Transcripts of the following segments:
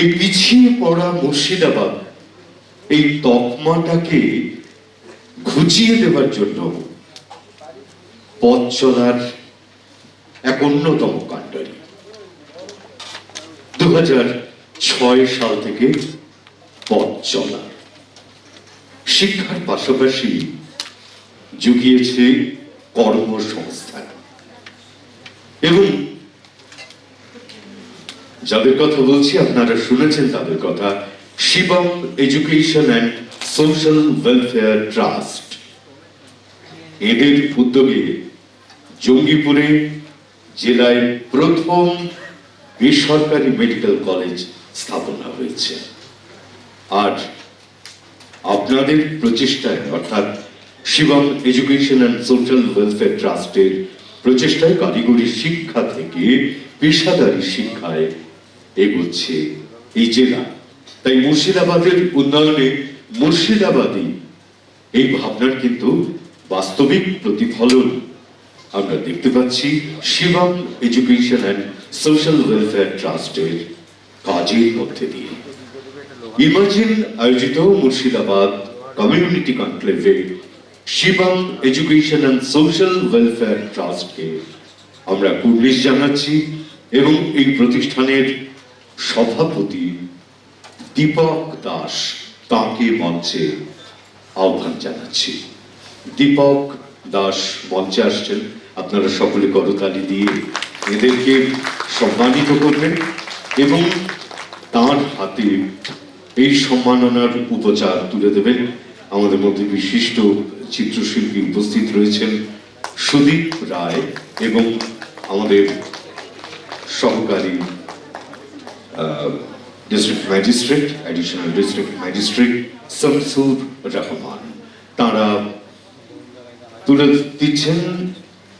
এই পিছিয়ে পড়া মুর্শিদাবাদ, এই তকমাটাকে ঘুচিয়ে দেওয়ার জন্য পথ চলার এক অন্যতম কাণ্ডারি দু ছয় সাল থেকে পথ চলা শিক্ষার পাশাপাশি জুগিয়েছে কর্মসংস্থান। এবং যাদের কথা বলছি, আপনারা শুনেছেন তাদের কথা। Shivam education and social welfare trust এদের উদ্যোগে জঙ্গিপুরে জেলায় প্রথম বেসরকারি মেডিকেল কলেজ স্থাপনা হয়েছে। আর আপনাদের প্রচেষ্টায়, অর্থাৎ Shivam education and social welfare ট্রাস্টের প্রচেষ্টায় কারিগরি শিক্ষা থেকে পেশাদারি শিক্ষায় এগোচ্ছে এই জেলা। তাই মুর্শিদাবাদের উন্নয়নে মুর্শিদাবাদী এই ভাবনার কিন্তু বাস্তবিক প্রতিফলন। আমরা দেখতে পাচ্ছি Shivam education and social welfare ট্রাস্টের কাজের মধ্যে দিয়ে। ইমাজিন আয়োজিত Murshidabad community কনক্লেভে Shivam education and social welfare ট্রাস্টকে আমরা কুর্নিশ জানাচ্ছি এবং এই প্রতিষ্ঠানের সভাপতি দীপক দাস তাকে মঞ্চে আহ্বান জানাচ্ছি। দীপক দাস মঞ্চে আসছেন। আপনারা সকলে করতালি দিয়ে এদেরকে সম্মানিত করবেন এবং তার হাতে এই সম্মাননার উপচার তুলে দেবেন। আমাদের মধ্যে বিশিষ্ট চিত্রশিল্পী উপস্থিত রয়েছেন সুদীপ রায় এবং আমাদের সহকারী district magistrate additional district magistrate Shamsur Rahman তারা তুলে দিচ্ছেন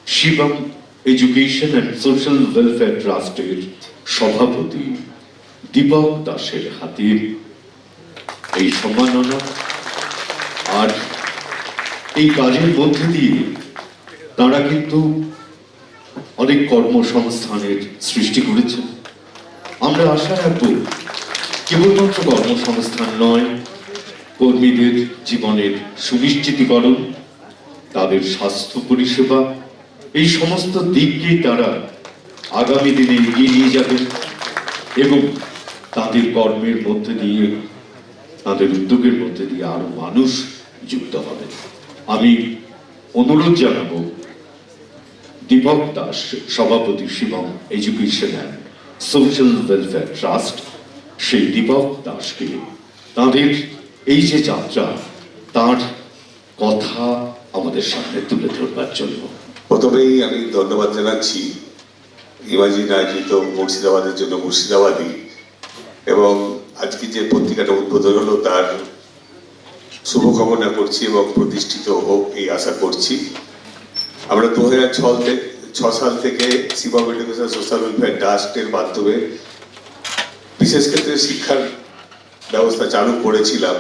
Shivam education and social welfare ট্রাস্টের সভাপতি দীপক দাসের হাতে এই সম্মাননা। আর এই কাজের মধ্যে দিয়ে তারা কিন্তু অনেক কর্মসংস্থানের সৃষ্টি করেছেন। আমরা আশা রাখব কেবলমাত্র কর্মসংস্থান নয়, কর্মীদের জীবনের সুনিশ্চিতীকরণ, তাদের স্বাস্থ্য পরিষেবা, এই সমস্ত দিককে তারা আগামী দিনে এগিয়ে নিয়ে যাবেন এবং তাদের কর্মের মধ্যে দিয়ে, তাদের উদ্যোগের মধ্যে দিয়ে আরও মানুষ যুক্ত হবে। আমি অনুরোধ জানাব, দীপক দাস, সভাপতি Shivam education and social welfare trust সেই দীপক দাসকে তাঁদের এই যে যাত্রা, তার কথা আমাদের সামনে তুলে ধরবার জন্য। প্রথমেই আমি ধন্যবাদ জানাচ্ছি ইমাজিন আয়োজিত মুর্শিদাবাদের জন্য মুর্শিদাবাদী এবং আজকে যে পত্রিকাটা উদ্বোধন হলো তার শুভকামনা করছি এবং প্রতিষ্ঠিত হোক এই আশা করছি। আমরা দু হাজার ছ থেকে ছ সাল থেকে শিবম এডুকেশন সোশ্যাল ওয়েলফেয়ার ট্রাস্টের মাধ্যমে বিশেষ ক্ষেত্রে শিক্ষার ব্যবস্থা চালু করেছিলাম।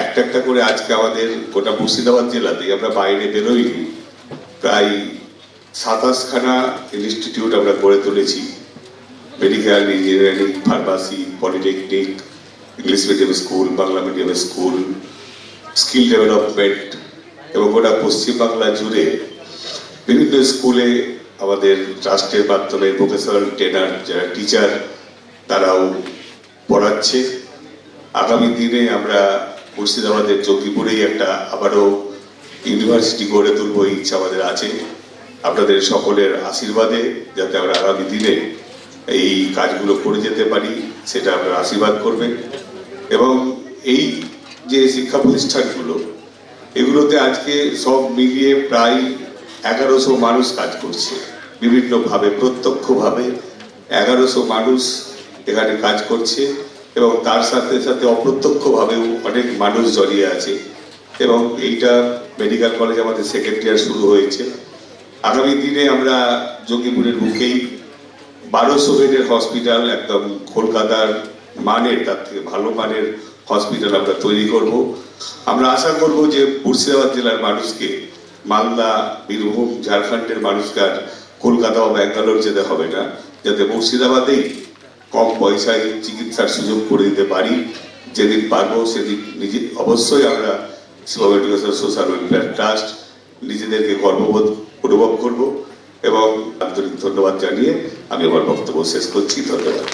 একটা একটা করে আজকে আমাদের গোটা মুর্শিদাবাদ জেলাতে আমরা বাইরে বেরোইনি। প্রায় সাতাশখানা ইনস্টিটিউট আমরা গড়ে তুলেছি। Medical engineering, pharmacy, polytechnic, English medium school, Bangla medium school, skill development এবং গোটা পশ্চিমবাংলা জুড়ে বিভিন্ন স্কুলে আমাদের ট্রাস্টের মাধ্যমে ভোকেশনাল ট্রেনার যারা টিচার, তারাও পড়াচ্ছে। আগামী দিনে আমরা মুর্শিদাবাদের জঙ্গিপুরেই একটা আবারও ইউনিভার্সিটি গড়ে তুলবো ইচ্ছা আমাদের আছে। আপনাদের সকলের আশীর্বাদে যাতে আমরা আগামী দিনে এই কাজগুলো করে যেতে পারি, সেটা আপনারা আশীর্বাদ করবেন। এবং এই যে শিক্ষা প্রতিষ্ঠানগুলো এগুলোতে আজকে সব মিলিয়ে প্রায় এগারোশো মানুষ কাজ করছে। বিভিন্নভাবে, প্রত্যক্ষভাবে এগারোশো মানুষ এখানে কাজ করছে এবং তার সাথে সাথে অপ্রত্যক্ষভাবেও অনেক মানুষ জড়িয়ে আছে এবং এইটা মেডিকেল কলেজ আমাদের সেকেন্ড ইয়ার শুরু হয়েছে। আগামী দিনে আমরা জঙ্গিপুরের বুকেই বারোশো বেডের হসপিটাল একদম কলকাতার মানের, তার থেকে ভালো মানের হসপিটাল আমরা তৈরি করব। আমরা আশা করব যে মুর্শিদাবাদ জেলার মানুষকে মালদা, বীরভূম, ঝাড়খণ্ডের মানুষকে কলকাতা ও ব্যাঙ্গালোর যেতে হবে না, যাতে মুর্শিদাবাদেই কম পয়সায় চিকিৎসার সুযোগ করে দিতে পারি। যেদিন পারব সেদিন নিজে অবশ্যই আমরা Shivam education social welfare trust নিজেদেরকে গর্ববোধ অনুভব করব এবং আন্তরিক ধন্যবাদ জানিয়ে আমি আমার বক্তব্য শেষ করছি। ধন্যবাদ।